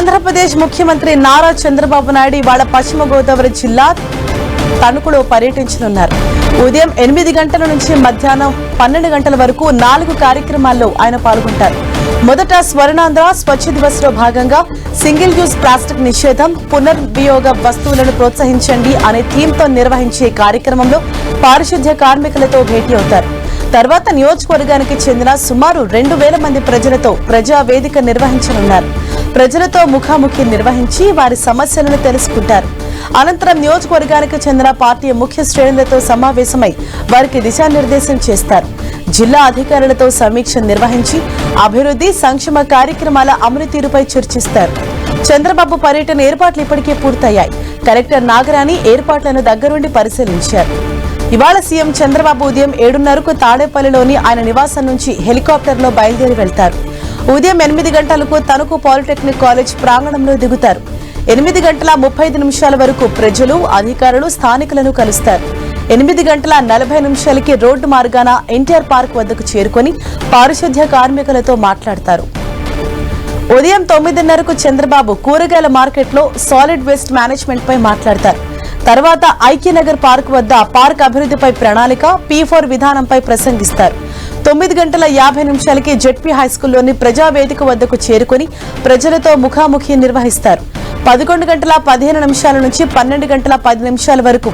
ఆంధ్రప్రదేశ్ ముఖ్యమంత్రి నారా చంద్రబాబు నాయుడు ఇవాళ పశ్చిమ గోదావరి జిల్లా తణుకులో పర్యటించనున్నారు. ఉదయం ఎనిమిది గంటల నుంచి మధ్యాహ్నం పన్నెండు గంటల వరకు నాలుగు కార్యక్రమాల్లో ఆయన పాల్గొంటారు. మొదట స్వర్ణాంధ్ర స్వచ్ఛ దివస్లో భాగంగా సింగిల్ యూజ్ ప్లాస్టిక్ నిషేధం పునర్వియోగ వస్తువులను ప్రోత్సహించండి అనే థీమ్తో నిర్వహించే కార్యక్రమంలో పారిశుద్ధ్య కార్మికులతో భేటీ అవుతారు. తర్వాత నియోజకవర్గానికి చెందిన సుమారు రెండు వేల మంది ప్రజలతో ప్రజా వేదిక నిర్వహించనున్నారు. ప్రజలతో ముఖాముఖి నిర్వహించి వారి సమస్యలను తెలుసుకుంటారు. అనంతరం నియోజకవర్గానికి చెందిన పార్టీ ముఖ్య శ్రేణులతో సమావేశమై వారికి దిశానిర్దేశం చేస్తారు. జిల్లా అధికారులతో సమీక్ష నిర్వహించి అభివృద్ధి సంక్షేమ కార్యక్రమాల అమలు తీరుపై చర్చిస్తారు. చంద్రబాబు పర్యటన ఏర్పాట్లు ఇప్పటికే పూర్తయ్యాయి. కలెక్టర్ నాగరాణి ఏర్పాట్లను దగ్గరుండి పరిశీలించారు. ఇవాళ సీఎం చంద్రబాబు ఉదయం ఏడున్నరకు తాడేపల్లిలోని ఆయన నివాసం నుంచి హెలికాప్టర్లో బయలుదేరి వెళ్తారు. ఉదయం ఎనిమిది గంటలకు తణుకు పాలిటెక్నిక్ కాలేజ్ ప్రాంగణంలో దిగుతారు. ఎనిమిది గంటల ముప్పై ఐదు నిమిషాల వరకు ప్రజలు అధికారులు స్థానికులను కలుస్తారు. ఎనిమిది గంటల నలభై నిమిషాలకి రోడ్డు మార్గాన ఎన్టీఆర్ పార్క్ వద్దకు చేరుకొని పారిశుద్ధ్య కార్మికులతో మాట్లాడతారు. ఉదయం తొమ్మిదిన్నరకు చంద్రబాబు కూరగాయల మార్కెట్లో సాలిడ్ వేస్ట్ మేనేజ్మెంట్ పై మాట్లాడతారు. తర్వాత ఐక్యనగర్ పార్క్ వద్ద పార్క్ అభివృద్ధిపై ప్రణాళిక పీ ఫోర్ విధానంపై ప్రసంగిస్తారు. తొమ్మిది గంటల యాభై నిమిషాలకి జెడ్పీ హైస్కూల్లోని ప్రజావేదిక వద్దకు చేరుకుని ప్రజలతో ముఖాముఖి నిర్వహిస్తారు. పదకొండు గంటల పదిహేను నిమిషాల నుంచి పన్నెండు గంటల పది నిమిషాల వరకు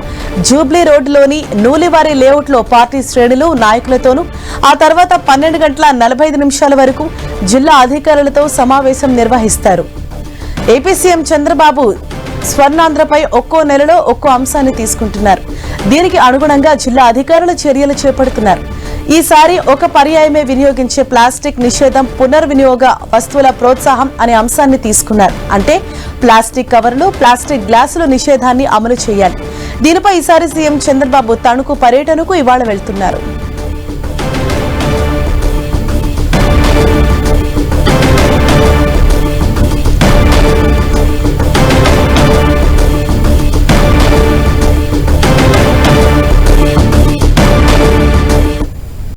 జూబ్లీ రోడ్డులోని నూలివారి లేఅవుట్లో పార్టీ శ్రేణులు నాయకులతోనూ ఆ తర్వాత పన్నెండు గంటల నలభై నిమిషాల వరకు జిల్లా అధికారులతో సమావేశం నిర్వహిస్తారు. ఏపీ సీఎం చంద్రబాబు స్వర్ణాంధ్రపై ఒక్కో నెలలో ఒక్కో అంశాన్ని తీసుకుంటున్నారు. దీనికి అనుగుణంగా జిల్లా అధికారులు చర్యలు చేపడుతున్నారు. ఈసారి ఒక పర్యాయమే వినియోగించే ప్లాస్టిక్ నిషేధం పునర్వినియోగ వస్తువుల ప్రోత్సాహం అనే అంశాన్ని తీసుకున్నారు. అంటే ప్లాస్టిక్ కవర్లు ప్లాస్టిక్ గ్లాసులు నిషేధాన్ని అమలు చేయాలి. దీనిపై ఈసారి సీఎం చంద్రబాబు తణుకు పర్యటనకు ఇవాళ వెళ్తున్నారు.